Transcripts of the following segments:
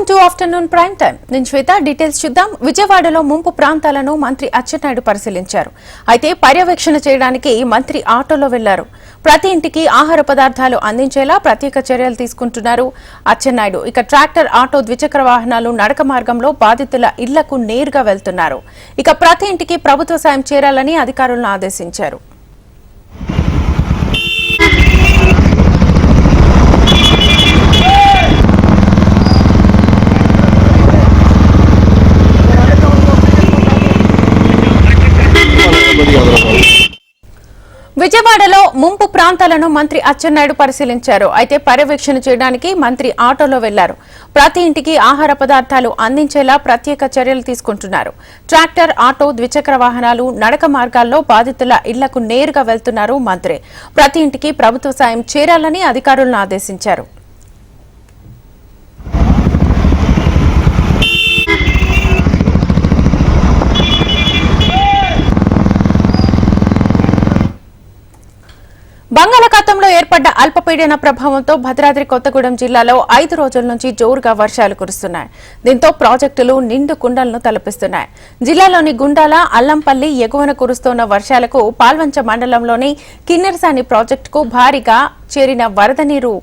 Welcome to afternoon prime time నేను Shweta details చూద్దాం. విజయవాడలో ముంపు ప్రాంతాలను మంత్రి అచ్చెన్నాయుడు పరిశీలించారు. అయితే పర్యవేక్షణ చేయడానికి మంత్రి ఆటోలో వెళ్ళారు. ప్రతి ఇంటికి ఆహార పదార్థాలు అందించేలా ప్రత్యేక చర్యలు తీసుకుంటున్నారు అచ్చెన్నాయుడు. ఇక ట్రాక్టర్ ఆటో ద్విచక్ర వాహనాలు నడక మార్గంలో బాధితుల ఇళ్ళకు నేరుగా వెళ్తున్నారు. ఇక ప్రతి ఇంటికి ప్రభుత్వ సాయం చేరాలని అధికారులను ఆదేశించారు. విజయవాడలో ముంపు ప్రాంతాలను మంత్రి అచ్చెన్నాయుడు పరిశీలించారు. అయితే పర్యవేక్షణ చేయడానికి మంత్రి ఆటోలో వెళ్ళారు. ప్రతి ఇంటికి ఆహార పదార్థాలు అందించేలా ప్రత్యేక చర్యలు తీసుకుంటున్నారు. ట్రాక్టర్ ఆటో ద్విచక్ర వాహనాలు నడక మార్గాల్లో బాధితుల ఇళ్ళకు నేరుగా వెళ్తున్నారు మంత్రి. ప్రతి ఇంటికి ప్రభుత్వ సాయం చేరాలని అధికారులను ఆదేశించారు. బంగాళాఖాతంలో ఏర్పడ్డ అల్పపీడన ప్రభావంతో భద్రాద్రి కొత్తగూడెం జిల్లాలో ఐదు రోజుల నుంచి జోరుగా వర్షాలు కురుస్తున్నాయి. దీంతో ప్రాజెక్టులు నిండు కుండలను తలపిస్తున్నాయి. జిల్లాలోని గుండాల అల్లంపల్లి ఎగువన కురుస్తున్న వర్షాలకు పాల్వంచ మండలంలోని కిన్నెరసాని ప్రాజెక్టుకు భారీగా చేరిన వరద నీరు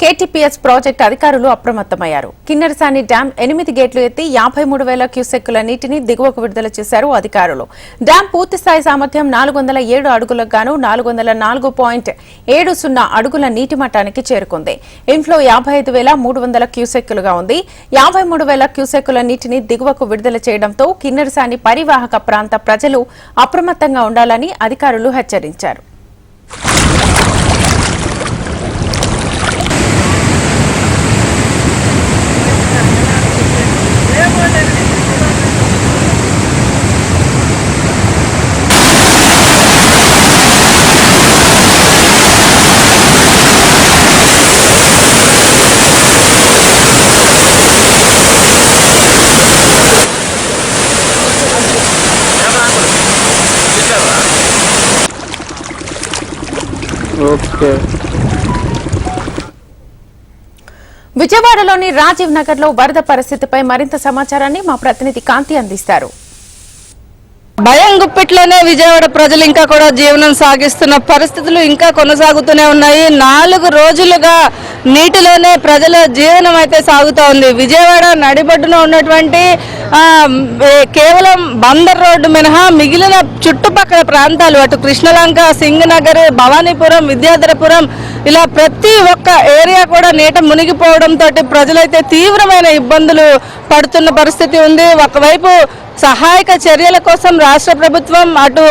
కేటీపీఎస్ ప్రాజెక్టు అధికారులు అప్రమత్తమయ్యారు. కిన్నెరసాని డ్యాం ఎనిమిది గేట్లు ఎత్తి యాభై మూడు వేల క్యూసెక్కుల నీటిని దిగువకు విడుదల చేశారు అధికారులు. డ్యాం పూర్తిస్థాయి సామర్థ్యం నాలుగు వందల ఏడు అడుగులకు గాను నాలుగు వందల నాలుగు పాయింట్ ఏడు సున్నా అడుగుల నీటి మట్టానికి చేరుకుంది. ఇన్ఫ్లో యాభై ఐదు వేల మూడు వందల క్యూసెక్కులుగా ఉంది. యాభై మూడు వేల క్యూసెక్కుల నీటిని దిగువకు విడుదల చేయడంతో కిన్నెరసాని పరివాహక ప్రాంత ప్రజలు అప్రమత్తంగా ఉండాలని అధికారులు హెచ్చరించారు. ఓకే. విజయవాడలోని రాజీవ్ నగర్లో వరద పరిస్థితిపై మరింత సమాచారాన్ని మా ప్రతినిధి కాంతి అందిస్తారు. భయం గుప్పిట్లోనే విజయవాడ ప్రజలు ఇంకా కూడా జీవనం సాగిస్తున్న పరిస్థితులు ఇంకా కొనసాగుతూనే ఉన్నాయి. నాలుగు రోజులుగా నీటిలోనే ప్రజల జీవనం అయితే సాగుతూ ఉంది. విజయవాడ నడిబడ్డున ఉన్నటువంటి కేవలం బందర్ రోడ్డు మినహా మిగిలిన చుట్టుపక్కల ప్రాంతాలు అటు కృష్ణలంక సింగనగర్ భవానీపురం విద్యాధరపురం ఇలా ప్రతి ఒక్క ఏరియా కూడా నీట మునిగిపోవడంతో ప్రజలైతే తీవ్రమైన ఇబ్బందులు పడుతున్న పరిస్థితి ఉంది. ఒకవైపు సహాయక చర్యల కోసం రాష్ట్ర ప్రభుత్వం అటు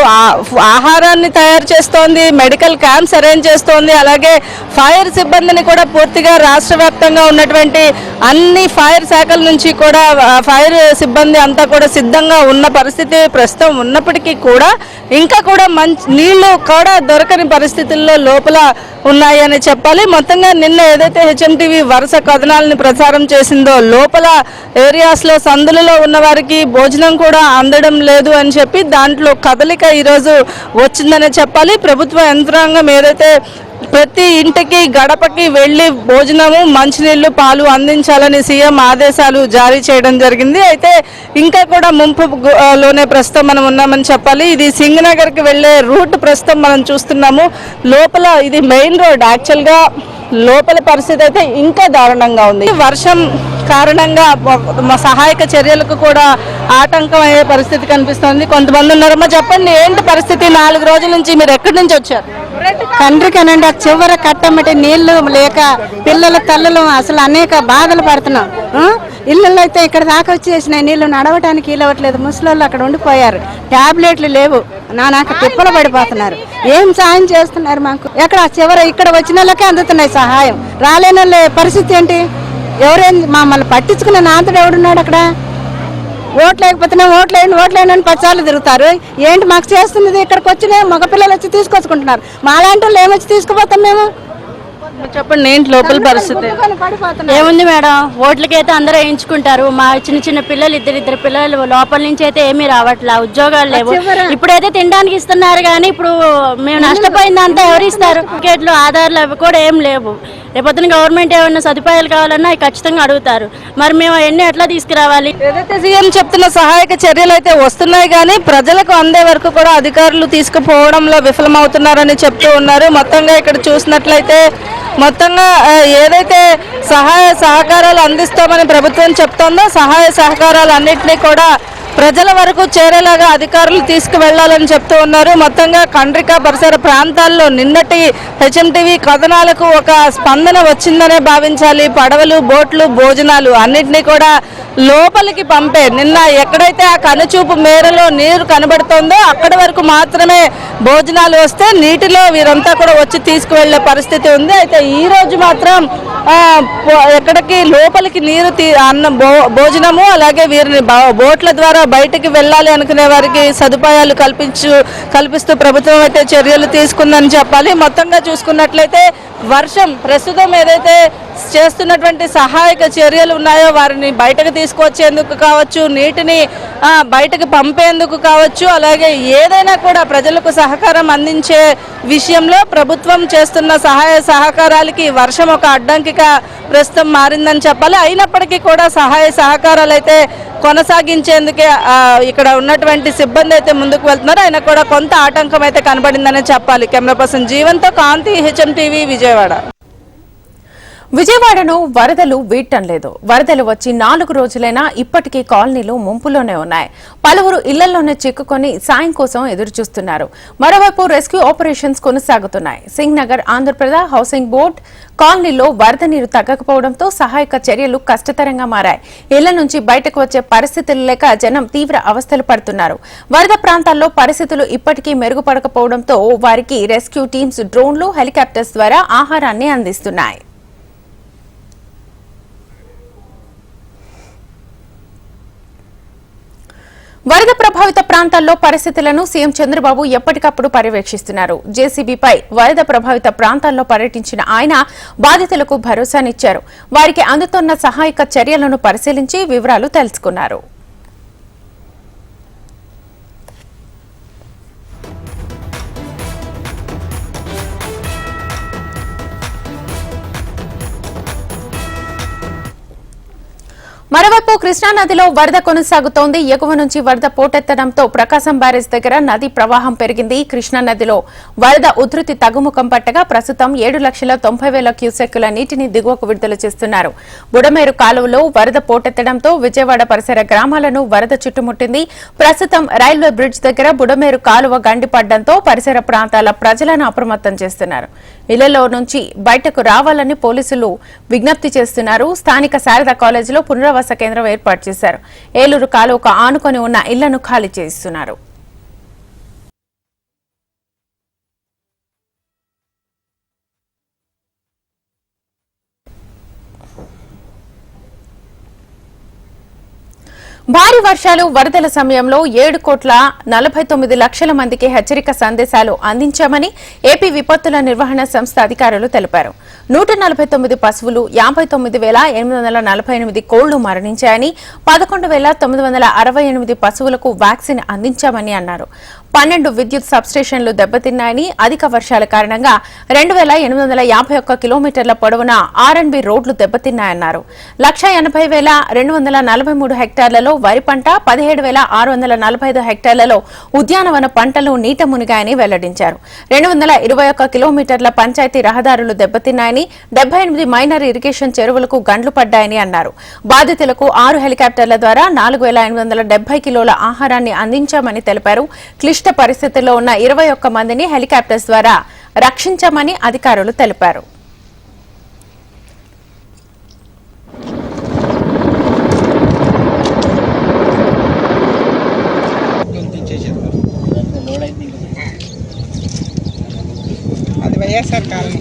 ఆహారాన్ని తయారు చేస్తోంది మెడికల్ క్యాంప్స్ అరేంజ్ చేస్తోంది అలాగే ఫైర్ సిబ్బందిని కూడా పూర్తిగా రాష్ట్ర వ్యాప్తంగా ఉన్నటువంటి అన్ని ఫైర్ శాఖల నుంచి కూడా ఫైర్ సిబ్బంది అంతా కూడా సిద్ధంగా ఉన్న పరిస్థితి ప్రస్తుతం ఉన్నప్పటికీ కూడా ఇంకా కూడా మంచి నీళ్ళు కూడా దొరకని పరిస్థితుల్లో లోపల ఉన్నాయని చెప్పాలి. మొత్తంగా నిన్న ఏదైతే హెచ్ఎంటీవీ వరుస కథనాలని ప్రసారం చేసిందో లోపల ఏరియాస్లో సందులలో ఉన్న వారికి భోజనం కూడా అందడం లేదు అని చెప్పి దాంట్లో కదలిక ఈరోజు వచ్చిందని చెప్పాలి. ప్రభుత్వ యంత్రాంగం ఏదైతే ప్రతి ఇంటికి గడపకి వెళ్ళి భోజనము మంచినీళ్ళు పాలు అందించాలని సీఎం ఆదేశాలు జారీ చేయడం జరిగింది. అయితే ఇంకా కూడా ముంపు లోనే ప్రస్తుతం మనం ఉన్నామని చెప్పాలి. ఇది సింగనగర్కి వెళ్ళే రూట్ ప్రస్తుతం మనం చూస్తున్నాము. లోపల ఇది మెయిన్ రోడ్. యాక్చువల్గా లోపల పరిస్థితి అయితే ఇంకా దారుణంగా ఉంది. వర్షం కారణంగా సహాయక చర్యలకు కూడా ఆటంకం అయ్యే పరిస్థితి కనిపిస్తోంది. కొంతమంది ఉన్నారమ్మా చెప్పండి ఏంటి పరిస్థితి? నాలుగు రోజుల నుంచి మీరు ఎక్కడి నుంచి వచ్చారు? తండ్రికనండి ఆ చివర కట్టమంటే నీళ్ళు లేక పిల్లల తల్లులు అసలు అనేక బాధలు పడుతున్నాం ఇళ్ళల్లో అయితే ఇక్కడ దాకా వచ్చేసినాయి. నీళ్ళు నడవటానికి వీలవట్లేదు. ముసలోళ్ళు అక్కడ ఉండిపోయారు. టాబ్లెట్లు లేవు. నానాక తిప్పలు పడిపోతున్నారు. ఏం సహాయం చేస్తున్నారు మాకు? ఎక్కడ? చివర ఇక్కడ వచ్చిన వాళ్ళకే అందుతున్నాయి సహాయం. రాలేని వాళ్ళ పరిస్థితి ఏంటి? ఎవరేం మమ్మల్ని పట్టించుకునే నాంతడు ఎవడున్నాడు అక్కడ? ఓట్లు లేకపోతేనే ఓట్లేయండి వేయండి అని పచ్చాలు తిరుగుతారు. ఏంటి మాకు చేస్తున్నది? ఇక్కడికి వచ్చిన మగపిల్లలు వచ్చి తీసుకొచ్చుకుంటున్నారు. మా లాంటి వాళ్ళు ఏమొచ్చి తీసుకుపోతాం మేము? చెప్పండి ఏంటి లోపల పరిస్థితి? ఏముంది మేడం? ఓట్లకైతే అందరూ వేయించుకుంటారు. మా చిన్న చిన్న పిల్లలు ఇద్దరు ఇద్దరు పిల్లలు లోపల నుంచి అయితే ఏమీ రావట్లా ఉద్యోగాలు లేవు. ఇప్పుడైతే తినడానికి ఇస్తున్నారు కానీ ఇప్పుడు మేము నష్టపోయిందంతా ఎవరు ఇస్తారు? టికెట్లు ఆధార్లు అవి కూడా ఏం లేవు. రేపొద్దున గవర్నమెంట్ ఏమైనా సదుపాయాలు కావాలన్నా ఖచ్చితంగా అడుగుతారు. మరి మేము అవన్నీ ఎట్లా తీసుకురావాలి? ఏదైతే సీఎం చెప్తున్న సహాయక చర్యలు అయితే వస్తున్నాయి కానీ ప్రజలకు అందే వరకు కూడా అధికారులు తీసుకుపోవడంలో విఫలమవుతున్నారని చెప్తూ ఉన్నారు. మొత్తంగా ఇక్కడ చూసినట్లయితే మొత్తంగా ఏదైతే సహాయ సహకారాలు అందిస్తామని ప్రభుత్వం చెప్తోందో సహాయ సహకారాలు అన్నింటినీ కూడా ప్రజల వరకు చేరేలాగా అధికారులు తీసుకువెళ్ళాలని చెప్తూ ఉన్నారు. మొత్తంగా కండ్రిక పరిసర ప్రాంతాల్లో నిన్నటి హెచ్ఎంటీవీ కథనాలకు ఒక స్పందన వచ్చిందనే భావించాలి. పడవలు బోట్లు భోజనాలు అన్నింటినీ కూడా లోపలికి పంపే నిన్న ఎక్కడైతే ఆ కనుచూపు మేరలో నీరు కనబడుతోందో అక్కడి వరకు మాత్రమే భోజనాలు వస్తే నీటిలో వీరంతా కూడా వచ్చి తీసుకువెళ్ళే పరిస్థితి ఉంది. అయితే ఈ రోజు మాత్రం ఎక్కడికి లోపలికి నీరు తీ అన్న భో భోజనము అలాగే వీరిని బా- బోట్ల ద్వారా బయటకి వెళ్ళాలి అనుకునే వారికి సదుపాయాలు కల్పించు కల్పిస్తూ ప్రభుత్వం అయితే చర్యలు తీసుకుందని చెప్పాలి. మొత్తంగా చూసుకున్నట్లయితే వర్షం ప్రస్తుతం ఏదైతే చేస్తున్నటువంటి సహాయక చర్యలు ఉన్నాయో వారిని బయటకు తీసుకొచ్చేందుకు కావచ్చు నీటిని బయటకు పంపేందుకు కావచ్చు అలాగే ఏదైనా కూడా ప్రజలకు సహకారం అందించే విషయంలో ప్రభుత్వం చేస్తున్న సహాయ సహకారాలకి వర్షం ఒక అడ్డంకిగా ప్రస్తుతం మారిందని చెప్పాలి. అయినప్పటికీ కూడా సహాయ సహకారాలు అయితే కొనసాగించేందుకే ఇక్కడ ఉన్నటువంటి సిబ్బంది అయితే ముందుకు వెళ్తున్నారు. ఆయన కూడా కొంత ఆటంకం అయితే కనబడిందనే చెప్పాలి. కెమెరా పర్సన్ జీవన్తో కాంతి హెచ్ఎం టీవీ విజయవాడ. విజయవాడను వరదలు వీడటం లేదు. వరదలు వచ్చి నాలుగు రోజులైనా ఇప్పటికీ కాలనీలు ముంపులోనే ఉన్నాయి. పలువురు ఇళ్ళలోనే చిక్కుకొని సాయం కోసం ఎదురుచూస్తున్నారు. మరోవైపు రెస్క్యూ ఆపరేషన్స్ కొనసాగుతున్నాయి. సింగ్ నగర్ ఆంధ్రప్రదేశ్ హౌసింగ్ బోర్డ్ కాలనీలో వరద నీరు తగ్గకపోవడంతో సహాయక చర్యలు కష్టతరంగా మారాయి. ఇళ్ళ నుంచి బయటకు వచ్చే పరిస్థితులు లేక జనం తీవ్ర అవస్థలు పడుతున్నారు. వరద ప్రాంతాల్లో పరిస్థితులు ఇప్పటికీ మెరుగుపడకపోవడంతో వారికి రెస్క్యూ టీమ్స్ డ్రోన్లు హెలికాప్టర్స్ ద్వారా ఆహారాన్ని అందిస్తున్నాయి. వరద ప్రభావిత ప్రాంతాల్లో పరిస్థితులను సీఎం చంద్రబాబు ఎప్పటికప్పుడు పర్యవేక్షిస్తున్నారు. జేసీబీపై వరద ప్రభావిత ప్రాంతాల్లో పర్యటించిన ఆయన బాధితులకు భరోసానిచ్చారు. వారికి అందుతున్న సహాయక చర్యలను పరిశీలించి వివరాలు తెలుసుకున్నారు. మరోవైపు కృష్ణానదిలో వరద కొనసాగుతోంది. ఎగువ నుంచి వరద పోటెత్తడంతో ప్రకాశం బ్యారేజ్ దగ్గర నది ప్రవాహం పెరిగింది. కృష్ణానదిలో వరద ఉధృతి తగ్గుముఖం పట్టగా ప్రస్తుతం ఏడు లక్షల తొంభై వేల క్యూసెక్కుల నీటిని దిగువకు విడుదల చేస్తున్నారు. బుడమేరు కాలువలో వరద పోటెత్తడంతో విజయవాడ పరిసర గ్రామాలను వరద చుట్టుముట్టింది. ప్రస్తుతం రైల్వే బ్రిడ్జ్ దగ్గర బుడమేరు కాలువ గండిపడ్డంతో పరిసర ప్రాంతాల ప్రజలను అప్రమత్తం చేస్తున్నారు. ఇళ్ళలో నుంచి బయటకు రావాలని పోలీసులు విజ్ఞప్తి చేస్తున్నారు. స్థానిక శారదా కాలేజీలో పునరావాస కేంద్రం ఏర్పాటు చేశారు. ఏలూరు కాలువకు ఆనుకొని ఉన్న ఇళ్ళను ఖాళీ చేస్తున్నారు. భారీ వర్షాలు వరదల సమయంలో ఏడు కోట్ల నలభై తొమ్మిది లక్షల మందికి హెచ్చరిక సందేశాలు అందించామని ఏపీ విపత్తుల నిర్వహణ సంస్థ అధికారులు తెలిపారు. నూట నలభై తొమ్మిది పశువులు యాభై తొమ్మిది వేల ఎనిమిది వందల నలభై ఎనిమిది కోళ్ళు మరణించాయని పదకొండు వేల తొమ్మిది వందల అరవై ఎనిమిది పశువులకు వ్యాక్సిన్ అందించామని అన్నారు. పన్నెండు విద్యుత్ సబ్స్టేషన్లు దెబ్బతిన్నాయని అధిక వర్షాల కారణంగా రెండు వేల ఎనిమిది వందల యాభై ఒక్క కిలోమీటర్ల పొడవున ఆర్ఎన్బి రోడ్లు దెబ్బతిన్నాయన్నారు. లక్ష ఎనభై వేల రెండు వందల నలభై మూడు హెక్టార్లలో వరి పంట పదిహేడు వేల ఆరు వందల నలభై ఐదు హెక్టార్లలో ఉద్యానవన పంటలు నీట మునిగాయని వెల్లడించారు. రెండు వందల ఇరవై ఒక్క కిలోమీటర్ల పంచాయతీ రహదారులు దెబ్బతిన్నాయని డెబ్బై ఎనిమిది మైనర్ ఇరిగేషన్ చెరువులకు గండ్లు పడ్డాయని అన్నారు. బాధితులకు ఆరు హెలికాప్టర్ల ద్వారా నాలుగు వేల ఎనిమిది వందల డెబ్బై కిలోల ఆహారాన్ని అందించామని తెలిపారు. క్లిష్ట పరిస్థితుల్లో ఉన్న ఇరవై ఒక్క మందిని హెలికాప్టర్స్ ద్వారా రక్షించామని అధికారులు తెలిపారు. అది వైఎస్ఆర్ కాలనీ.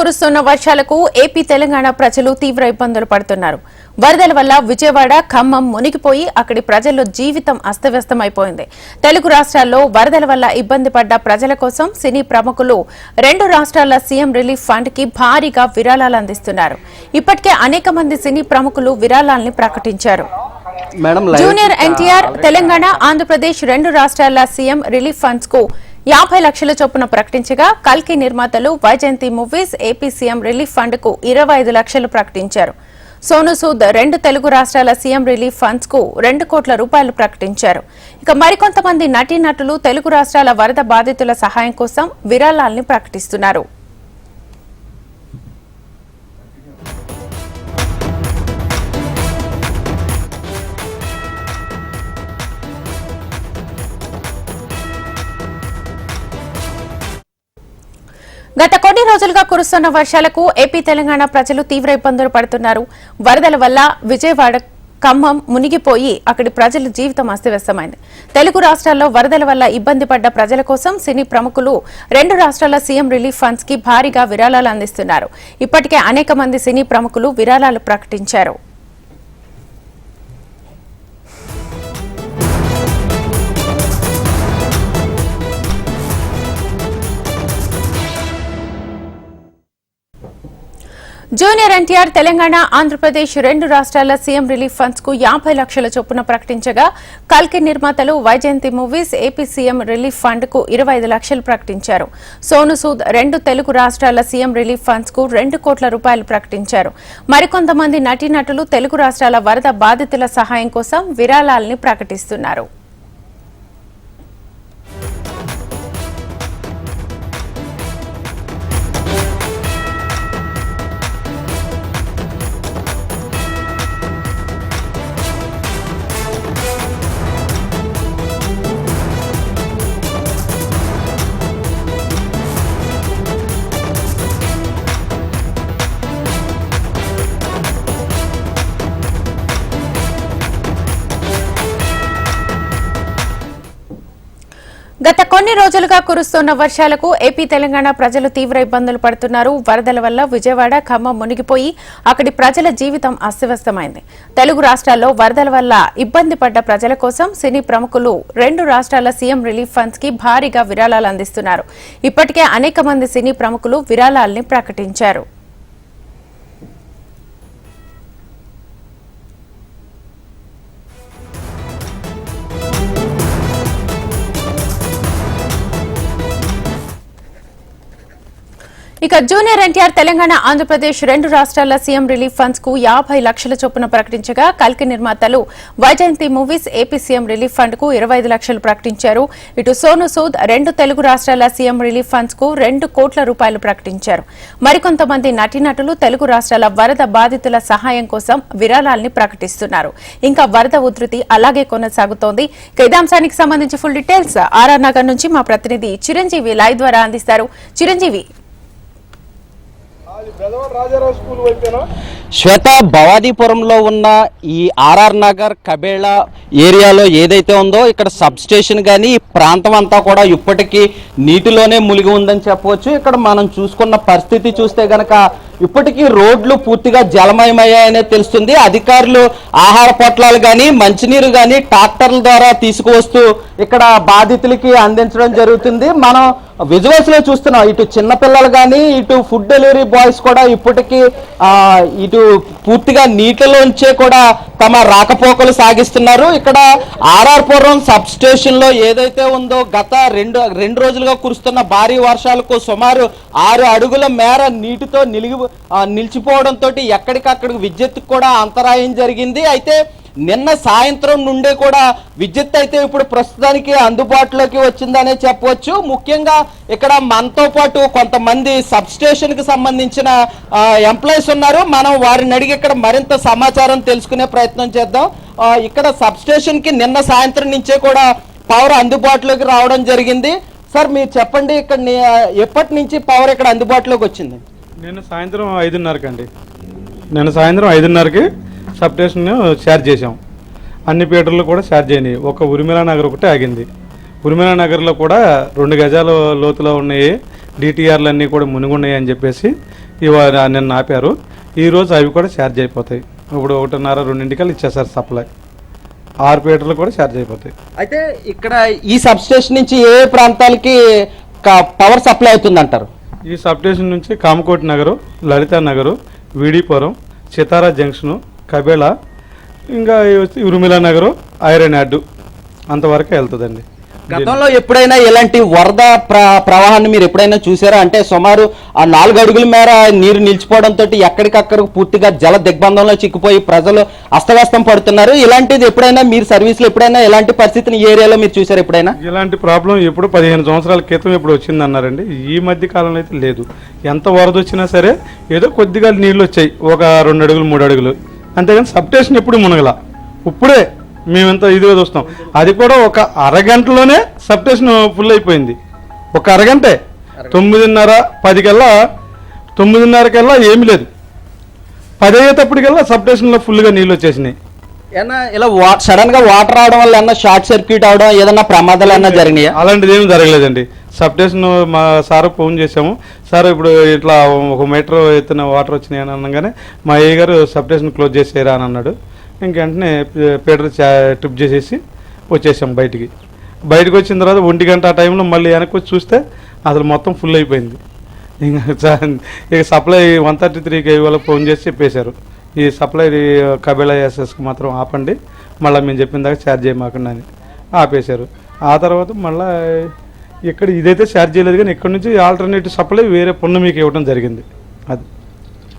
కురుస్తున్న వర్షాలకు ఏపీ తెలంగాణ ప్రజలు తీవ్ర ఇబ్బందులు పడుతున్నారు. వరదల వల్ల విజయవాడ ఖమ్మం మునిగిపోయి అక్కడి ప్రజల జీవితం అస్తవ్యస్తమైపోయింది. తెలుగు రాష్ట్రాల్లో వరదల వల్ల ఇబ్బంది పడ్డ ప్రజల కోసం సినీ ప్రముఖులు రెండు రాష్ట్రాల సీఎం రిలీఫ్ ఫండ్కి భారీగా విరాళాలు అందిస్తున్నారు. ఇప్పటికే అనేక మంది సినీ ప్రముఖులు విరాళాల్ని ప్రకటించారు. జూనియర్ ఎన్టీఆర్ తెలంగాణ ఆంధ్రప్రదేశ్ రెండు రాష్ట్రాల సీఎం రిలీఫ్ ఫండ్స్కు యాభై లక్షల చొప్పున ప్రకటించగా కల్కి నిర్మాతలు Vyjayanthi movies AP CM relief ఫండ్కు ఇరవై ఐదు లక్షలు ప్రకటించారు. సోను సూద్ రెండు తెలుగు రాష్ట్రాల సీఎం రిలీఫ్ ఫండ్స్కు రెండు కోట్ల రూపాయలు ప్రకటించారు. ఇక మరికొంతమంది నటీనటులు తెలుగు రాష్ట్రాల వరద బాధితుల సహాయం కోసం విరాళాల్ని ప్రకటిస్తున్నారు. గత కొన్ని రోజులుగా కురుస్తున్న వర్షాలకు ఏపీ తెలంగాణ ప్రజలు తీవ్ర ఇబ్బందులు పడుతున్నారు. వరదల వల్ల విజయవాడ ఖమ్మం మునిగిపోయి అక్కడి ప్రజల జీవితం అస్తవ్యస్తమైంది. తెలుగు రాష్ట్రాల్లో వరదల వల్ల ఇబ్బంది పడ్డ ప్రజల కోసం సినీ ప్రముఖులు రెండు రాష్ట్రాల సీఎం రిలీఫ్ ఫండ్స్కి భారీగా విరాళాలు అందిస్తున్నారు. ఇప్పటికే అనేక మంది సినీ ప్రముఖులు విరాళాలు ప్రకటించారు. జూనియర్ ఎన్టీఆర్ తెలంగాణ ఆంధ్రప్రదేశ్ రెండు రాష్ట్రాల సీఎం రిలీఫ్ ఫండ్స్కు యాభై లక్షల చొప్పున ప్రకటించగా కల్కి నిర్మాతలు Vyjayanthi movies AP CM relief ఫండ్కు ఇరవై ఐదు లక్షలు ప్రకటించారు. సోను సూద్ రెండు తెలుగు రాష్ట్రాల సీఎం రిలీఫ్ ఫండ్స్కు రెండు కోట్ల రూపాయలు ప్రకటించారు. మరికొంతమంది నటీనటులు తెలుగు రాష్ట్రాల వరద బాధితుల సహాయం కోసం విరాళాల్ని ప్రకటిస్తున్నారు. కొన్ని రోజులుగా కురుస్తున్న వర్షాలకు ఏపీ తెలంగాణ ప్రజలు తీవ్ర ఇబ్బందులు పడుతున్నారు. వరదల వల్ల విజయవాడ ఖమ్మం మునిగిపోయి అక్కడి ప్రజల జీవితం అస్తవ్యస్తమైంది. తెలుగు రాష్ట్రాల్లో వరదల వల్ల ఇబ్బంది పడ్డ ప్రజల కోసం సినీ ప్రముఖులు రెండు రాష్ట్రాల సీఎం రిలీఫ్ ఫండ్స్కి భారీగా విరాళాలు అందిస్తున్నారు. ఇప్పటికే అనేక మంది సినీ ప్రముఖులు విరాళాల్ని ప్రకటించారు. ఇక జూనియర్ ఎన్టీఆర్ తెలంగాణ ఆంధ్రప్రదేశ్ రెండు రాష్ట్రాల సీఎం రిలీఫ్ ఫండ్స్కు యాభై లక్షల చొప్పున ప్రకటించగా కల్కి నిర్మాతలు Vyjayanthi movies AP CM relief ఫండ్కు ఇరవై ఐదు లక్షలు ప్రకటించారు. ఇటు సోను సూద్ రెండు తెలుగు రాష్ట్రాల సీఎం రిలీఫ్ ఫండ్స్కు రెండు కోట్ల రూపాయలు ప్రకటించారు. మరికొంతమంది నటీనటులు తెలుగు రాష్ట్రాల వరద బాధితుల సహాయం కోసం విరాళాల్ని ప్రకటిస్తున్నారు. ఇంకా వరద ఉధృతి అలాగే కొనసాగుతోంది. ఇక సంబంధించి ఫుల్ డీటెయిల్స్ ఆర్ఆర్ నగర్ నుంచి మా ప్రతినిధి చిరంజీవి లైవ్ ద్వారా అందిస్తారు. చిరంజీవి శ్వేత భవాదీపురంలో ఉన్న ఈ ఆర్ఆర్ నగర్ కబేళా ఏరియాలో ఏదైతే ఉందో ఇక్కడ సబ్ స్టేషన్ కానీ ఈ ప్రాంతం అంతా కూడా ఇప్పటికీ నీటిలోనే మునిగి ఉందని చెప్పవచ్చు. ఇక్కడ మనం చూసుకున్న పరిస్థితి చూస్తే గనక ఇప్పటికీ రోడ్లు పూర్తిగా జలమయమయ్యాయనే తెలుస్తుంది. అధికారులు ఆహార పొట్లాలు కానీ మంచినీరు కానీ ట్రాక్టర్ల ద్వారా తీసుకువస్తూ ఇక్కడ బాధితులకి అందించడం జరుగుతుంది. మనం విజువల్స్లో చూస్తున్నాం ఇటు చిన్నపిల్లలు కానీ ఇటు ఫుడ్ డెలివరీ బాయ్స్ కూడా ఇప్పటికీ ఇటు పూర్తిగా నీటిలోంచే కూడా తమ రాకపోకలు సాగిస్తున్నారు. ఇక్కడ ఆర్ఆర్ పురం సబ్ స్టేషన్లో ఏదైతే ఉందో గత రెండు రెండు రోజులుగా కురుస్తున్న భారీ వర్షాలకు సుమారు ఆరు అడుగుల మేర నీటితో నిలిగి నిలిచిపోవడంతో ఎక్కడికక్కడికి విద్యుత్ కూడా అంతరాయం జరిగింది. అయితే నిన్న సాయంత్రం నుండే కూడా విద్యుత్ అయితే ఇప్పుడు ప్రస్తుతానికి అందుబాటులోకి వచ్చిందనే చెప్పవచ్చు. ముఖ్యంగా ఇక్కడ మనతో పాటు కొంతమంది సబ్స్టేషన్కి సంబంధించిన ఎంప్లాయీస్ ఉన్నారు. మనం వారిని అడిగి ఇక్కడ మరింత సమాచారం తెలుసుకునే ప్రయత్నం చేద్దాం. ఇక్కడ సబ్స్టేషన్కి నిన్న సాయంత్రం నుంచే కూడా పవర్ అందుబాటులోకి రావడం జరిగింది. సార్ మీరు చెప్పండి ఇక్కడ ఎప్పటి నుంచి పవర్ ఇక్కడ అందుబాటులోకి వచ్చింది? నేను సాయంత్రం ఐదున్నరకి అండి నేను సాయంత్రం ఐదున్నరకి సబ్ స్టేషన్ ఛార్జ్ చేసాం అన్ని పీటర్లు కూడా ఛార్జ్ అయినాయి ఒక ఉరిమిలా నగర్ ఒకటి ఆగింది. ఉరిమిలా నగర్లో కూడా రెండు గజాల లోతులో ఉన్నాయి. డిటిఆర్లు అన్నీ కూడా మునిగున్నాయి అని చెప్పేసి ఇవాళ నిన్న ఆపారు. ఈరోజు అవి కూడా ఛార్జ్ అయిపోతాయి ఇప్పుడు ఒకటిన్నర రెండింటికల్లా ఇచ్చేసారు సప్లై. ఆరు పీటర్లు కూడా ఛార్జ్ అయిపోతాయి అయితే ఇక్కడ ఈ సబ్ స్టేషన్ నుంచి ఏ ప్రాంతాలకి పవర్ సప్లై అవుతుంది అంటారు ఈ సబ్ స్టేషన్ నుంచి కామకోటి నగరు లలిత నగరు విడిపురం చితారా జంక్షను కబేళ ఇంకా ఉరుమిలా నగరు ఐరన్ యార్డు అంతవరకే వెళ్తుందండి. గతంలో ఎప్పుడైనా ఇలాంటి వరద ప్ర ప్రవాహాన్ని మీరు ఎప్పుడైనా చూసారా? అంటే సుమారు ఆ నాలుగు అడుగుల మేర నీరు నిలిచిపోవడంతో ఎక్కడికక్కడ పూర్తిగా జల దిగ్బంధంలో చిక్కిపోయి ప్రజలు అస్తవ్యస్తం పడుతున్నారు. ఇలాంటిది ఎప్పుడైనా మీరు సర్వీస్లో ఎప్పుడైనా ఇలాంటి పరిస్థితిని ఏరియాలో మీరు చూసారా ఎప్పుడైనా? ఇలాంటి ప్రాబ్లం ఎప్పుడు పదిహేను సంవత్సరాల క్రితం ఇప్పుడు వచ్చింది అన్నారండి ఈ మధ్య కాలంలో అయితే లేదు. ఎంత వరద వచ్చినా సరే ఏదో కొద్దిగా నీళ్ళు వచ్చాయి. ఒక రెండు అడుగులు మూడు అడుగులు. అంతేగాని సబ్స్టేషన్ ఎప్పుడు మునగల? ఇప్పుడే మేమెంత ఇదిగా చూస్తాం. అది కూడా ఒక అరగంటలోనే సబ్స్టేషన్ ఫుల్ అయిపోయింది. ఒక అరగంటే. తొమ్మిదిన్నర పదికల్లా తొమ్మిదిన్నరకల్లా ఏమీ లేదు. పది అయ్యేటప్పటికల్లా సబ్స్టేషన్లో ఫుల్గా నీళ్ళు వచ్చేసినాయి. ఏమన్నా ఇలా వా సడన్గా వాటర్ రావడం వల్ల ఏమన్నా షార్ట్ సర్క్యూట్ అవడం ఏదన్నా ప్రమాదాలు ఏమన్నా జరిగినాయా? అలాంటిది ఏమి జరగలేదండి. సబ్ స్టేషన్ మా సార్ ఫోన్ చేసాము సార్ ఇప్పుడు ఇట్లా ఒక మీటర్ ఎత్తున వాటర్ వచ్చినాయి అని అనగానే మా అయ్య గారు సబ్ స్టేషన్ క్లోజ్ చేసేయరా అని అన్నాడు. ఇంక వెంటనే పీటర్ చా- ట్రిప్ చేసేసి వచ్చేసాం బయటికి. బయటకు వచ్చిన తర్వాత ఒంటి గంట ఆ టైంలో మళ్ళీ వెనక్కి వచ్చి చూస్తే అసలు మొత్తం ఫుల్ అయిపోయింది. ఇంకా ఇక సప్లై వన్ థర్టీ త్రీకి వాళ్ళకి ఫోన్ చేసి చెప్పేశారు. ఈ సప్లై కబేళా ఎస్ఎస్కి మాత్రం ఆపండి. మళ్ళీ మేము చెప్పిన దాకా ఛార్జ్ చేయమాకండి అని ఆపేశారు. ఆ తర్వాత మళ్ళీ ఇక్కడ ఇదైతే ఛార్జ్ చేయలేదు కానీ ఇక్కడ నుంచి ఆల్టర్నేటివ్ సప్లై వేరే పొన్ను మీకు ఇవ్వడం జరిగింది. అది.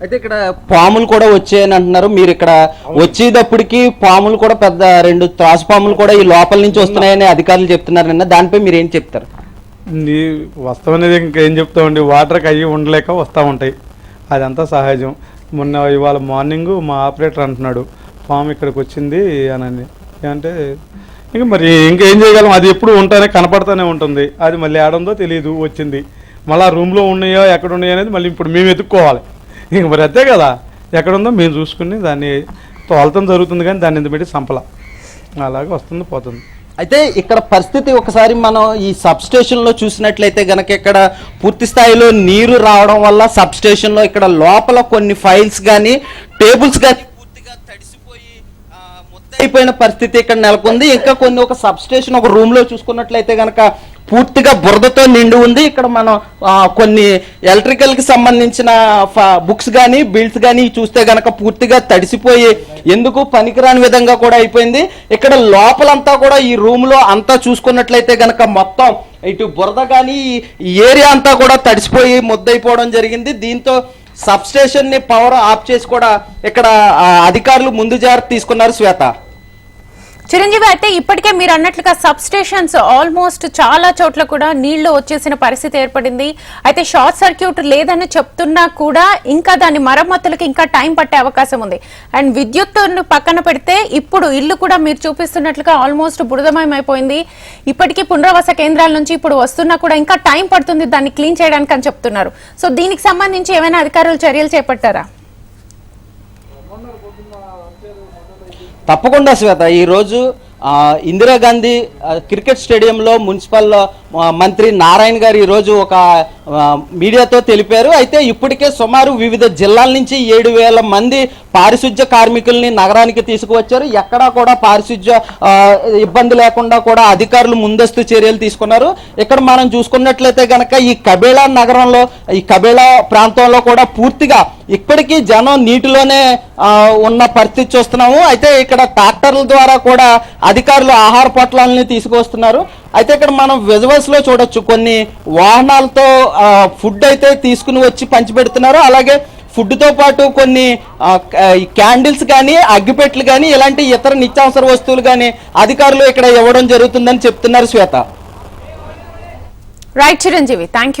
అయితే ఇక్కడ పాములు కూడా వచ్చాయని అంటున్నారు. మీరు ఇక్కడ వచ్చేటప్పటికి పాములు కూడా పెద్ద రెండు త్రాసు పాములు కూడా ఈ లోపల నుంచి వస్తున్నాయని అధికారులు చెప్తున్నారు నిన్న. దానిపై మీరు ఏం చెప్తారు? నీ వస్తాం అనేది ఇంకేం చెప్తామండి? వాటర్కి అయ్యి ఉండలేక వస్తూ ఉంటాయి. అదంతా సహజం. మొన్న ఇవాళ మార్నింగ్ మా ఆపరేటర్ అంటున్నాడు ఫామ్ ఇక్కడికి వచ్చింది అని అని అంటే ఇంక మరి ఇంకేం చేయగలం? అది ఎప్పుడు ఉంటానే కనపడతానే ఉంటుంది. అది మళ్ళీ ఆడందో తెలియదు వచ్చింది. మళ్ళీ ఆ రూమ్లో ఉన్నాయో ఎక్కడ ఉన్నాయో అనేది మళ్ళీ ఇప్పుడు మేము ఎత్తుక్కోవాలి. ఇంక మరి అంతే కదా. ఎక్కడుందో మేము చూసుకుని దాన్ని తోలతం జరుగుతుంది కానీ దాన్ని ఎందుకు పెట్టి సంపల అలాగే వస్తుంది పోతుంది. అయితే ఇక్కడ పరిస్థితి ఒకసారి మనం ఈ సబ్ స్టేషన్లో చూసినట్లయితే గనక ఇక్కడ పూర్తి స్థాయిలో నీరు రావడం వల్ల సబ్ స్టేషన్లో ఇక్కడ లోపల కొన్ని ఫైల్స్ కానీ టేబుల్స్ కానీ అయిపోయిన పరిస్థితి ఇక్కడ నెలకొంది. ఇంకా కొన్ని ఒక సబ్ స్టేషన్ ఒక రూమ్లో చూసుకున్నట్లయితే గనక పూర్తిగా బురదతో నిండి ఉంది. ఇక్కడ మనం కొన్ని ఎలక్ట్రికల్కి సంబంధించిన బుక్స్ కానీ బిల్స్ కానీ చూస్తే గనక పూర్తిగా తడిసిపోయి ఎందుకు పనికిరాని విధంగా కూడా అయిపోయింది. ఇక్కడ లోపలంతా కూడా ఈ రూమ్లో అంతా చూసుకున్నట్లయితే గనక మొత్తం ఇటు బురద కానీ ఈ ఏరియా అంతా కూడా తడిసిపోయి ముద్దయిపోవడం జరిగింది. దీంతో సబ్ స్టేషన్ని పవర్ ఆఫ్ చేసి కూడా ఇక్కడ అధికారులు ముందు జాగ్రత్త తీసుకున్నారు శ్వేత. చిరంజీవి అయితే ఇప్పటికే మీరు అన్నట్లుగా సబ్ స్టేషన్స్ ఆల్మోస్ట్ చాలా చోట్ల కూడా నీళ్ళు వచ్చేసిన పరిస్థితి ఏర్పడింది. అయితే షార్ట్ సర్క్యూట్ లేదని చెప్తున్నా కూడా ఇంకా దాని మరమ్మతులకు ఇంకా టైం పట్టే అవకాశం ఉంది. అండ్ విద్యుత్తును పక్కన పెడితే ఇప్పుడు ఇల్లు కూడా మీరు చూపిస్తున్నట్లుగా ఆల్మోస్ట్ బురదమయం ఇప్పటికీ పునరావాస కేంద్రాల నుంచి ఇప్పుడు వస్తున్నా కూడా ఇంకా టైం పడుతుంది దాన్ని క్లీన్ చేయడానికి అని చెప్తున్నారు. సో దీనికి సంబంధించి ఏమైనా అధికారులు చర్యలు చేపట్టారా? తప్పకుండా శ్వేత ఈరోజు ఇందిరాగాంధీ క్రికెట్ స్టేడియంలో మున్సిపల్ మంత్రి నారాయణ గారు ఈరోజు ఒక మీడియాతో తెలిపారు. అయితే ఇప్పటికే సుమారు వివిధ జిల్లాల నుంచి ఏడు వేల మంది పారిశుధ్య కార్మికుల్ని నగరానికి తీసుకువచ్చారు. ఎక్కడా కూడా పారిశుధ్య ఇబ్బంది లేకుండా కూడా అధికారులు ముందస్తు చర్యలు తీసుకున్నారు. ఇక్కడ మనం చూసుకున్నట్లయితే గనక ఈ కబేళా నగరంలో ఈ కబేళా ప్రాంతంలో కూడా పూర్తిగా ఇప్పటికీ జనం నీటిలోనే ఉన్న పరిస్థితి చూస్తున్నాము. అయితే ఇక్కడ ట్రాక్టర్ల ద్వారా కూడా అధికారులు ఆహార పొట్లాలని తీసుకొస్తున్నారు. అయితే ఇక్కడ మనం విజువల్స్లో చూడొచ్చు కొన్ని వాహనాలతో ఫుడ్ అయితే తీసుకుని వచ్చి పంచిపెడుతున్నారు. అలాగే ఫుడ్తో పాటు కొన్ని క్యాండిల్స్ కానీ అగ్గిపెట్లు కానీ ఇలాంటి ఇతర నిత్యావసర వస్తువులు కానీ అధికారులు ఇక్కడ ఇవ్వడం జరుగుతుందని చెప్తున్నారు శ్వేత. రైట్ చిరంజీవి థ్యాంక్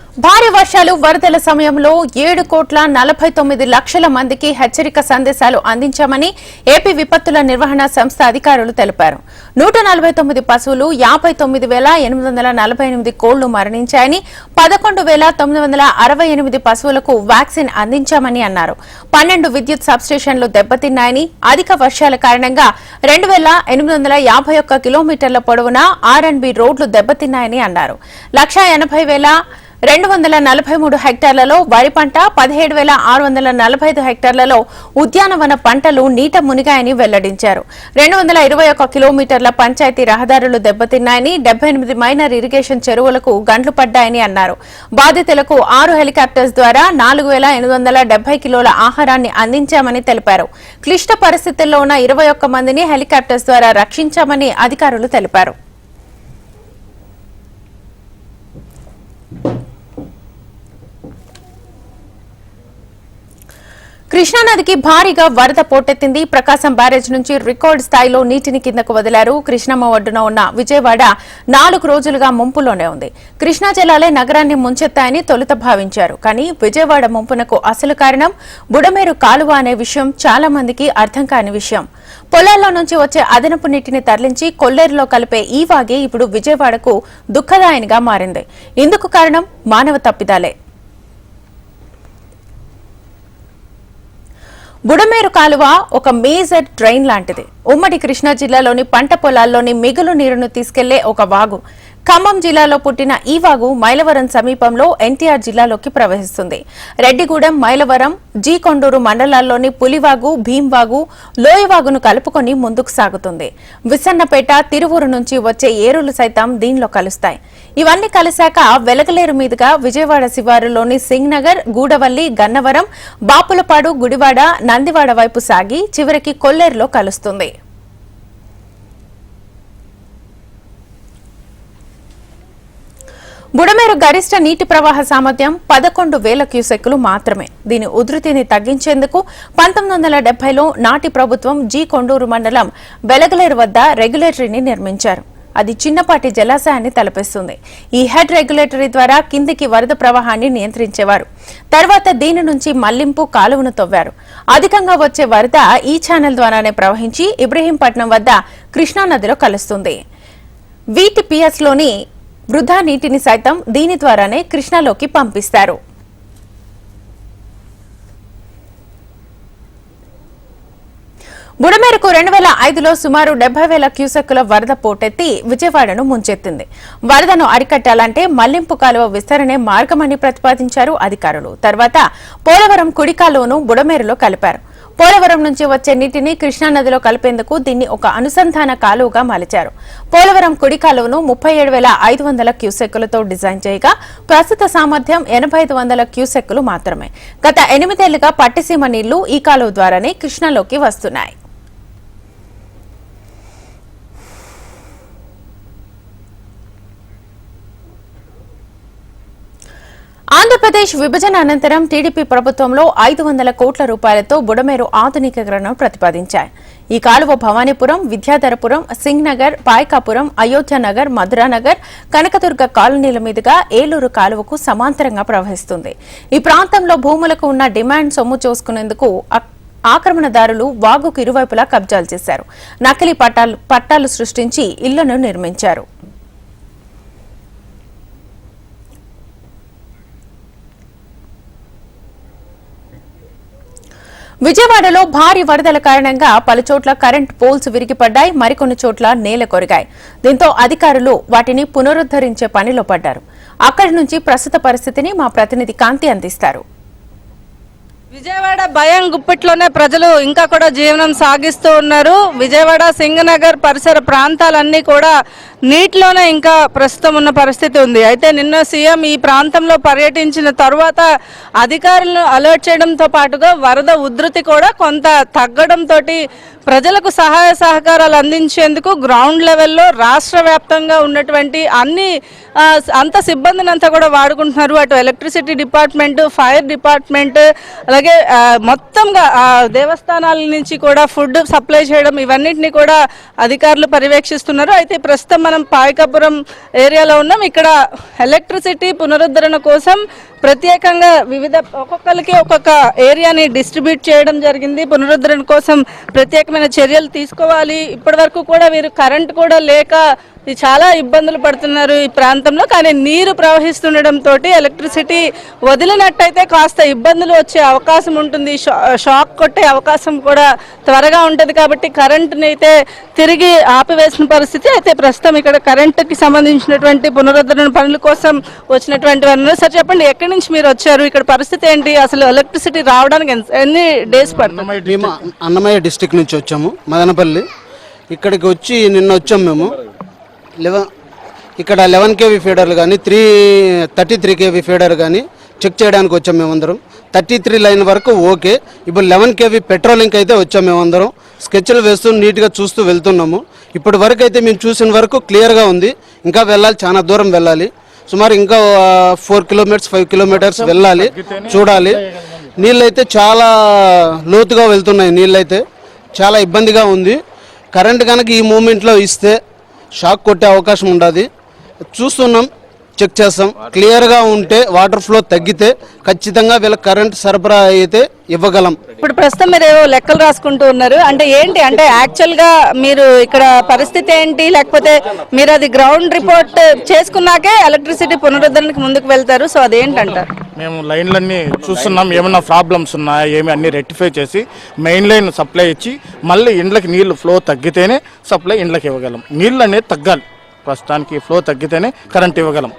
భారీ వర్షాలు వరదల సమయంలో ఏడు కోట్ల నలభై తొమ్మిది లక్షల మందికి హెచ్చరిక సందేశాలు అందించామని ఏపీ విపత్తుల నిర్వహణ సంస్థ అధికారులు తెలిపారు. నూట నలభై తొమ్మిది పశువులు యాభై తొమ్మిది వేల ఎనిమిది వందల నలభై ఎనిమిది కోళ్ళు మరణించాయని పదకొండు వేల తొమ్మిది వందల అరవై ఎనిమిది పశువులకు వ్యాక్సిన్ అందించామని అన్నారు. పన్నెండు విద్యుత్ సబ్స్టేషన్లు దెబ్బతిన్నాయని అధిక వర్షాల కారణంగా రెండు వేల ఎనిమిది వందల యాభై ఒక్క కిలోమీటర్ల పొడవున బి రోడ్లు దెబ్బతిన్నాయని అన్నారు. లక్ష ఎనభై వేల రెండు వందల నలభై మూడు హెక్టార్లలో వరి పంట పదిహేడు వేల ఆరు వందల నలభై ఐదు హెక్టార్లలో ఉద్యానవన పంటలు నీట మునిగాయని వెల్లడించారు. రెండు వందల ఇరవై ఒక్క కిలోమీటర్ల పంచాయతీ రహదారులు దెబ్బతిన్నాయని డెబ్బై ఎనిమిది మైనర్ ఇరిగేషన్ చెరువులకు గండ్లు పడ్డాయని అన్నారు. బాధితులకు ఆరు హెలికాప్టర్స్ ద్వారా నాలుగు వేల ఎనిమిది వందల డెబ్బై కిలోల ఆహారాన్ని అందించామని తెలిపారు. క్లిష్ట పరిస్థితుల్లో ఉన్న ఇరవై ఒక్క మందిని హెలికాప్టర్స్ ద్వారా రక్షించామని అధికారులు తెలిపారు. కృష్ణానదికి భారీగా వరద పోటెత్తింది. ప్రకాశం బ్యారేజ్ నుంచి రికార్డు స్థాయిలో నీటిని కిందకు వదిలారు. కృష్ణమ్మ ఒడ్డున ఉన్న విజయవాడ నాలుగు రోజులుగా ముంపులోనే ఉంది. కృష్ణా జలాలే నగరాన్ని ముంచెత్తాయని తొలుత భావించారు. కానీ విజయవాడ ముంపునకు అసలు కారణం బుడమేరు కాలువ అనే విషయం చాలా మందికి అర్థం కాని విషయం. పొలాల్లో నుంచి వచ్చే అదనపు నీటిని తరలించి కొల్లేరులో కలిపే ఈ వాగే ఇప్పుడు విజయవాడకు దుఃఖదాయనిగా మారింది. ఇందుకు కారణం మానవ తప్పిదాలే. బుడమేరు కాలువ ఒక మేజర్ డ్రైన్ లాంటిది. ఉమ్మడి కృష్ణా జిల్లాలోని పంట పొలాల్లోని మిగులు నీరును తీసుకెళ్ళే ఒక వాగు. ఖమ్మం జిల్లాలో పుట్టిన ఈ వాగు మైలవరం సమీపంలో ఎన్టీఆర్ జిల్లాలోకి ప్రవహిస్తుంది. రెడ్డిగూడెం మైలవరం జీ కొండూరు మండలాల్లోని పులివాగు భీంవాగు లోయవాగును కలుపుకొని ముందుకు సాగుతుంది. విసన్నపేట తిరువురు నుంచి వచ్చే ఏరులు సైతం దీనిలో కలుస్తాయి. ఇవన్నీ కలిశాక వెలగలేరు మీదుగా విజయవాడ శివారులోని సింగ్నగర్ గూడవల్లి గన్నవరం బాపులపాడు గుడివాడ నందివాడ వైపు సాగి చివరికి కొల్లేరులో కలుస్తుంది. బుడమేరు గరిష్ట నీటి ప్రవాహ సామర్థ్యం పదకొండు వేల క్యూసెక్కులు మాత్రమే. దీని ఉధృతిని తగ్గించేందుకు పంతొమ్మిది వందల డెబ్బైలో నాటి ప్రభుత్వం జీ కొండూరు మండలం వెలగలేరు వద్ద రెగ్యులేటరీని నిర్మించారు. అది చిన్నపాటి జలాశయాన్ని తలపిస్తుంది. ఈ హెడ్ రెగ్యులేటరీ ద్వారా కిందికి వరద ప్రవాహాన్ని నియంత్రించేవారు. తర్వాత దీని నుంచి మళ్ళింపు కాలువను తవ్వారు. అధికంగా వచ్చే వరద ఈ ఛానల్ ద్వారానే ప్రవహించి ఇబ్రహీంపట్నం వద్ద కృష్ణానదిలో కలుస్తుంది. వీటిపిఎస్లోని వృధా నీటిని సైతం దీని ద్వారానే కృష్ణలోకి పంపిస్తారు. బుడమేరకు రెండు వేల ఐదులో సుమారు డెబ్బై వేల క్యూసెక్కుల వరద పోటెత్తి విజయవాడను ముంచెత్తింది. వరదను అరికట్టాలంటే మల్లింపు కాలువ విస్తరణే మార్గమని ప్రతిపాదించారు అధికారులు. తర్వాత పోలవరం కుడికాలోను బుడమేరులో కలిపారు. పోలవరం నుంచి వచ్చే నీటిని కృష్ణానదిలో కలిపేందుకు దీన్ని ఒక అనుసంధాన కాలువగా మలిచారు పోలవరం కుడి కాలువను ముప్పై ఏడు వేల ఐదు వందల క్యూసెక్కులతో డిజైన్ చేయగా ప్రస్తుత సామర్థ్యం ఎనభై ఐదు వందల క్యూసెక్కులు మాత్రమే. గత ఎనిమిదేళ్ళుగా పట్టిసీమ నీళ్ళు ఈ కాలువ ద్వారానే కృష్ణలోకి వస్తున్నాయి. ఆంధ్రప్రదేశ్ విభజన అనంతరం టీడీపీ ప్రభుత్వంలో ఐదు వందల కోట్ల రూపాయలతో బుడమేరు ఆధునికీకరణను ప్రతిపాదించాయి. ఈ కాలువ భవానీపురం విద్యాధరపురం సింగ్ నగర్ పాయకాపురం అయోధ్యనగర్ మధురానగర్ కనకదుర్గ కాలనీల మీదుగా ఏలూరు కాలువకు సమాంతరంగా ప్రవహిస్తుంది. ఈ ప్రాంతంలో భూములకు ఉన్న డిమాండ్ సొమ్ము చూసుకునేందుకు ఆక్రమణదారులు వాగుకు ఇరువైపులా కబ్జాలు చేశారు. నకిలీ పట్టాలు పట్టాలు సృష్టించి ఇళ్ళను నిర్మించారు. విజయవాడలో భారీ వరదల కారణంగా పలుచోట్ల కరెంట్ పోల్స్ విరిగిపడ్డాయి. మరికొన్ని చోట్ల నేల కొరిగాయి. దీంతో అధికారులు వాటిని పునరుద్దరించే పనిలో పడ్డారు. అక్కడి నుంచి ప్రస్తుత పరిస్థితిని మా ప్రతినిధి కాంతి అందిస్తారు. విజయవాడ భయం గుప్పిట్లోనే ప్రజలు ఇంకా కూడా జీవనం సాగిస్తూ ఉన్నారు. విజయవాడ సింగనగర్ పరిసర ప్రాంతాలన్నీ కూడా నీటిలోనే ఇంకా ప్రస్తుతం ఉన్న పరిస్థితి ఉంది. అయితే నిన్న సీఎం ఈ ప్రాంతంలో పర్యటించిన తరువాత అధికారులను అలర్ట్ చేయడంతో పాటుగా వరద ఉధృతి కూడా కొంత తగ్గడంతో ప్రజలకు సహాయ సహకారాలు అందించేందుకు గ్రౌండ్ లెవెల్లో రాష్ట్ర వ్యాప్తంగా ఉన్నటువంటి అన్ని అంత సిబ్బందిని అంతా కూడా వాడుకుంటున్నారు. అటు ఎలక్ట్రిసిటీ డిపార్ట్మెంట్ ఫైర్ డిపార్ట్మెంట్ అలాగే మొత్తంగా ఆ, దేవస్థానాల నుంచి కూడా ఫుడ్ సప్లై చేయడం ఇవన్నిటిని కూడా అధికారులు పర్యవేక్షిస్తున్నారు. అయితే ప్రస్తుతం మనం పాయకాపురం ఏరియాలో ఉన్నాం. ఇక్కడ ఎలక్ట్రిసిటీ పునరుద్ధరణ కోసం ప్రత్యేకంగా వివిధ ఒక్కొక్కరికి ఒక్కొక్క ఏరియాని డిస్ట్రిబ్యూట్ చేయడం జరిగింది. పునరుద్ధరణ కోసం ప్రత్యేకమైన చర్యలు తీసుకోవాలి. ఇప్పటి వరకు కూడా వీరు కరెంట్ కూడా లేక చాలా ఇబ్బందులు పడుతున్నారు ఈ ప్రాంతంలో. కానీ నీరు ప్రవహిస్తుండడంతో ఎలక్ట్రిసిటీ వదిలినట్టయితే కాస్త ఇబ్బందులు వచ్చే అవకాశం ఉంటుంది. షా- షాక్ కొట్టే అవకాశం కూడా త్వరగా ఉంటుంది కాబట్టి కరెంటుని అయితే తిరిగి ఆపివేసిన పరిస్థితి. అయితే ప్రస్తుతం ఇక్కడ కరెంటుకి సంబంధించినటువంటి పునరుద్ధరణ పనుల కోసం వచ్చినటువంటి వారు సార్ చెప్పండి ఎక్కడి నుంచి మీరు వచ్చారు? ఇక్కడ పరిస్థితి ఏంటి? అసలు ఎలక్ట్రిసిటీ రావడానికి ఎన్ని డేస్ పడుతుంది? అన్నమయ్య డిస్టిక్ నుంచి వచ్చాము మదనపల్లి. ఇక్కడికి వచ్చి నిన్న వచ్చాము మేము. లెవెన్ ఇక్కడ లెవెన్ కేవీ ఫీడర్లు కానీ three thirty three KV feeder కానీ చెక్ చేయడానికి వచ్చాం మేమందరం థర్టీ త్రీ లైన్ వరకు ఓకే. ఇప్పుడు లెవెన్ కేవీ పెట్రోలింగ్ అయితే వచ్చాం మేమందరం స్కెచ్లు వేస్తూ నీట్గా చూస్తూ వెళ్తున్నాము. ఇప్పటి వరకు అయితే మేము చూసిన వరకు క్లియర్గా ఉంది. ఇంకా వెళ్ళాలి చాలా దూరం వెళ్ళాలి. సుమారు ఇంకా ఫోర్ కిలోమీటర్స్ ఫైవ్ కిలోమీటర్స్ వెళ్ళాలి చూడాలి. నీళ్ళైతే చాలా లోతుగా వెళ్తున్నాయి నీళ్ళైతే. చాలా ఇబ్బందిగా ఉంది. కరెంట్ కనుక ఈ మూమెంట్లో ఇస్తే షాక్ కొట్టే అవకాశం ఉండదు. చూస్తున్నాం. చెక్ చేస్తాం. క్లియర్గా ఉంటే వాటర్ ఫ్లో తగ్గితే ఖచ్చితంగా వీళ్ళకి కరెంట్ సరఫరా అయితే ఇవ్వగలం. ఇప్పుడు ప్రస్తుతం మీరు ఏవో లెక్కలు రాసుకుంటూ ఉన్నారు. అంటే ఏంటి? అంటే యాక్చువల్గా మీరు ఇక్కడ పరిస్థితి ఏంటి? లేకపోతే మీరు అది గ్రౌండ్ రిపోర్ట్ చేసుకున్నాకే ఎలక్ట్రిసిటీ పునరుద్ధరణకి ముందుకు వెళ్తారు. సో అదేంటంటారు? మేము లైన్లన్నీ చూస్తున్నాం. ఏమైనా ప్రాబ్లమ్స్ ఉన్నాయా? ఏమి? అన్ని రెక్టిఫై చేసి మెయిన్ లైన్ సప్లై ఇచ్చి మళ్ళీ ఇండ్లకి నీళ్ళు ఫ్లో తగ్గితేనే సప్లై ఇండ్లకి ఇవ్వగలం. నీళ్ళు అనేది తగ్గాలి. ప్రస్తుతానికి ఫ్లో తగ్గితేనే కరెంట్ ఇవ్వగలం.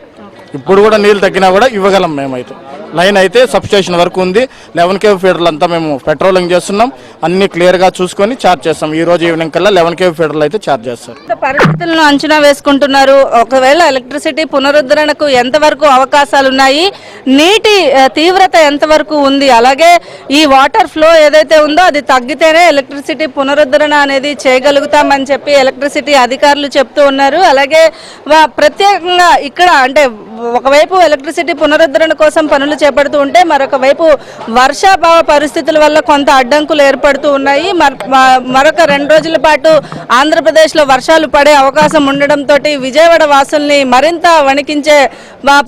ఇప్పుడు కూడా నీళ్ళు తగ్గినా కూడా ఇవ్వగలం మేమైతే. లైన్ అయితే సబ్స్టేషన్ వరకు ఉంది. లెవెన్ కేవ్ ఫీడర్లు అంతా మేము పెట్రోలింగ్ చేస్తున్నాం. అన్ని క్లియర్గా చూసుకొని చార్జ్ చేస్తాం. ఈ రోజు ఈవినింగ్ కల్లా లెవెన్ కేవ్ ఫీడర్లు అయితే చార్జ్ చేస్తారు. పరిస్థితులను అంచనా వేసుకుంటున్నారు? ఒకవేళ ఎలక్ట్రిసిటీ పునరుద్ధరణకు ఎంతవరకు అవకాశాలు ఉన్నాయి? నీటి తీవ్రత ఎంతవరకు ఉంది? అలాగే ఈ వాటర్ ఫ్లో ఏదైతే ఉందో అది తగ్గితేనే ఎలక్ట్రిసిటీ పునరుద్ధరణ అనేది చేయగలుగుతామని చెప్పి ఎలక్ట్రిసిటీ అధికారులు చెప్తూ ఉన్నారు. అలాగే వా- ప్రత్యేకంగా ఇక్కడ అంటే ఒకవైపు ఎలక్ట్రిసిటీ పునరుద్ధరణ కోసం పనులు చేపడుతూ ఉంటే మరొక వైపు వర్షాభావ పరిస్థితుల వల్ల కొంత అడ్డంకులు ఏర్పడుతూ ఉన్నాయి. మరొక రెండు రోజుల పాటు ఆంధ్రప్రదేశ్లో వర్షాలు పడే అవకాశం ఉండడంతో విజయవాడ వాసుల్ని మరింత వణికించే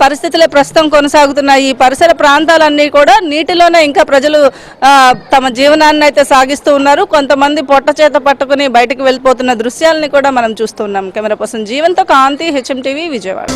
పరిస్థితులే ప్రస్తుతం కొనసాగుతున్నాయి. ఈ పరిసర ప్రాంతాలన్నీ కూడా నీటిలోనే ఇంకా ప్రజలు తమ జీవనాన్ని అయితే సాగిస్తూ ఉన్నారు. కొంతమంది పొట్ట చేత పట్టుకుని బయటకు వెళ్ళిపోతున్న దృశ్యాలని కూడా మనం చూస్తున్నాం కెమెరా పర్సన్ జీవన్తో కాంతి హెచ్ఎం టీవీ విజయవాడ.